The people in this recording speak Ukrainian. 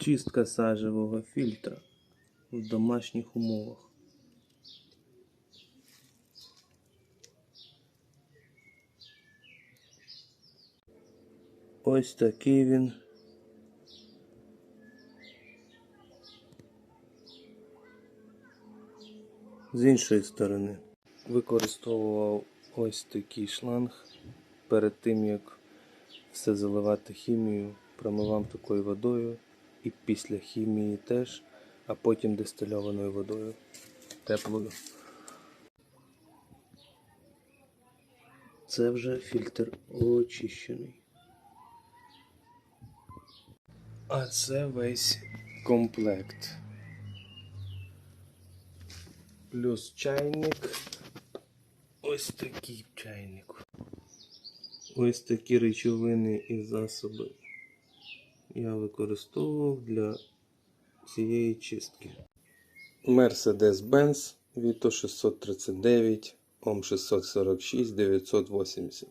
Чистка сажевого фільтра в домашніх умовах. Ось такий він. З іншої сторони використовував ось такий шланг перед тим як все заливати хімію, промивав такою водою і після хімії теж, а потім дистильованою водою теплою. Це вже фільтр очищений. А це весь комплект. Плюс чайник. Ось такий чайник. Ось такі речовини і засоби я використовував для цієї чистки. Mercedes-Benz Vito 639 OM 646 980.